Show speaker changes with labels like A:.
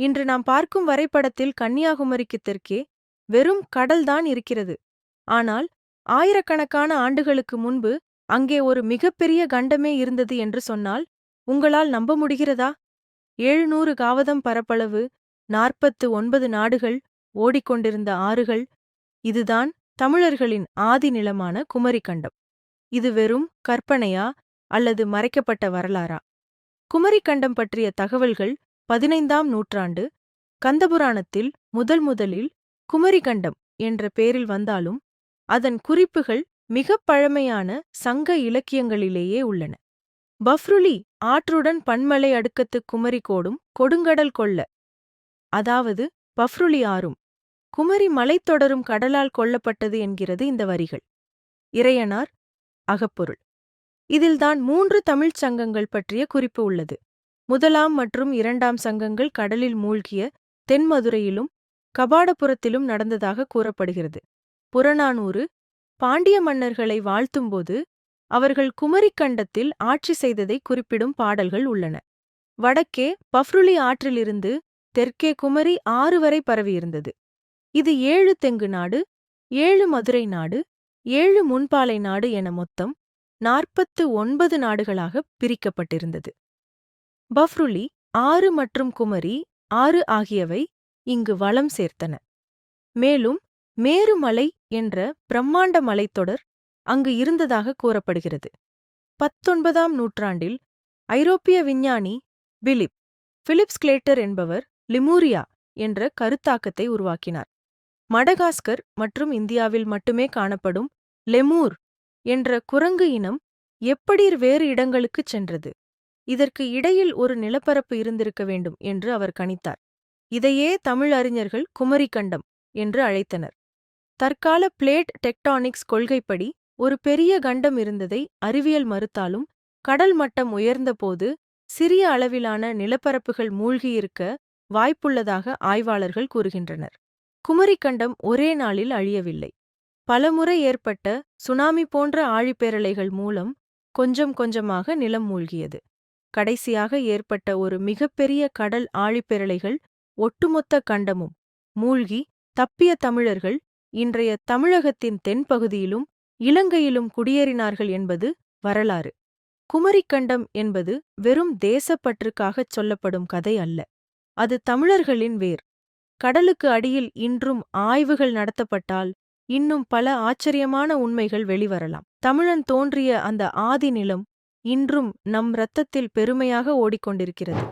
A: இன்று நாம் பார்க்கும் வரைபடத்தில் கன்னியாகுமரிக்கு தெற்கே வெறும் கடல்தான் இருக்கிறது. ஆனால் ஆயிரக்கணக்கான ஆண்டுகளுக்கு முன்பு அங்கே ஒரு மிகப்பெரிய கண்டமே இருந்தது என்று சொன்னால் உங்களால் நம்ப முடிகிறதா? ஏழுநூறு காவதம் பரப்பளவு நாற்பத்து ஒன்பது நாடுகள் ஓடிக்கொண்டிருந்த ஆறுகள் இதுதான் தமிழர்களின் ஆதி நிலமான குமரிக்கண்டம். இது வெறும் கற்பனையா அல்லது மறைக்கப்பட்ட வரலாறா? குமரிக்கண்டம் பற்றிய தகவல்கள் பதினைந்தாம் நூற்றாண்டு கந்தபுராணத்தில் முதல் முதலில் குமரிகண்டம் என்ற பெயரில் வந்தாலும் அதன் குறிப்புகள் மிகப் பழமையான சங்க இலக்கியங்களிலேயே உள்ளன. பஃப்ருலி ஆற்றுடன் பன்மலை அடுக்கத்து குமரி கோடும் கொடுங்கடல் கொள்ள அதாவது பஃப்ருலி ஆறும் குமரி மலைத்தொடரும் கடலால் கொல்லப்பட்டது என்கிறது இந்த வரிகள். இறையனார் அகப்பொருள். இதில்தான் மூன்று தமிழ்ச் சங்கங்கள் பற்றிய குறிப்பு உள்ளது. முதலாம் மற்றும் இரண்டாம் சங்கங்கள் கடலில் மூழ்கிய தென்மதுரையிலும் கபாடபுரத்திலும் நடந்ததாக கூறப்படுகிறது. புறநானூறு பாண்டிய மன்னர்களை வாழ்த்தும்போது அவர்கள் குமரிக்கண்டத்தில் ஆட்சி செய்ததை குறிப்பிடும் பாடல்கள் உள்ளன. வடக்கே பஃப்ருலி ஆற்றிலிருந்து தெற்கே குமரி ஆறு வரை பரவியிருந்தது. இது ஏழு தெங்கு நாடு ஏழு மதுரை நாடு ஏழு முன்பாலை நாடு என மொத்தம் நாற்பத்து ஒன்பது நாடுகளாக பிரிக்கப்பட்டிருந்தது. பஃப்ருலி ஆறு மற்றும் குமரி ஆறு ஆகியவை இங்கு வளம் சேர்த்தன. மேலும் மேருமலை என்ற பிரம்மாண்ட மலைத்தொடர் அங்கு இருந்ததாக கூறப்படுகிறது. பத்தொன்பதாம் நூற்றாண்டில் ஐரோப்பிய விஞ்ஞானி பிலிப் பிலிப்ஸ் கிளேட்டர் என்பவர் லிமூரியா என்ற கருத்தாக்கத்தை உருவாக்கினார். மடகாஸ்கர் மற்றும் இந்தியாவில் மட்டுமே காணப்படும் லெமூர் என்ற குரங்கு இனம் எப்படி வேறு இடங்களுக்குச் சென்றது? இதற்கு இடையில் ஒரு நிலப்பரப்பு இருந்திருக்க வேண்டும் என்று அவர் கணித்தார். இதையே தமிழ் அறிஞர்கள் குமரிக்கண்டம் என்று அழைத்தனர். தற்கால பிளேட் டெக்டானிக்ஸ் கொள்கைப்படி ஒரு பெரிய கண்டம் இருந்ததை அறிவியல் மறுத்தாலும் கடல் மட்டம் உயர்ந்தபோது சிறிய அளவிலான நிலப்பரப்புகள் மூழ்கியிருக்க வாய்ப்புள்ளதாக ஆய்வாளர்கள் கூறுகின்றனர். குமரிக்கண்டம் ஒரே நாளில் அழியவில்லை. பலமுறை ஏற்பட்ட சுனாமி போன்ற ஆழிப்பேரலைகள் மூலம் கொஞ்சம் கொஞ்சமாக நிலம் மூழ்கியது. கடைசியாக ஏற்பட்ட ஒரு மிகப்பெரிய கடல் ஆழிப்பெரலைகள் ஒட்டுமொத்த கண்டமும். மூழ்கி தப்பிய தமிழர்கள் இன்றைய தமிழகத்தின் தென்பகுதியிலும் இலங்கையிலும் குடியேறினார்கள் என்பது வரலாறு. குமரிக்கண்டம் என்பது வெறும் தேசப்பற்றுக்காகச் சொல்லப்படும் கதை அல்ல. அது தமிழர்களின் வேர். கடலுக்கு அடியில் இன்றும் ஆய்வுகள் நடத்தப்பட்டால் இன்னும் பல ஆச்சரியமான உண்மைகள் வெளிவரலாம். தமிழன் தோன்றிய அந்த ஆதி நிலம் இன்றும் நம் இரத்தத்தில் பெருமையாக ஓடிக்கொண்டிருக்கிறது.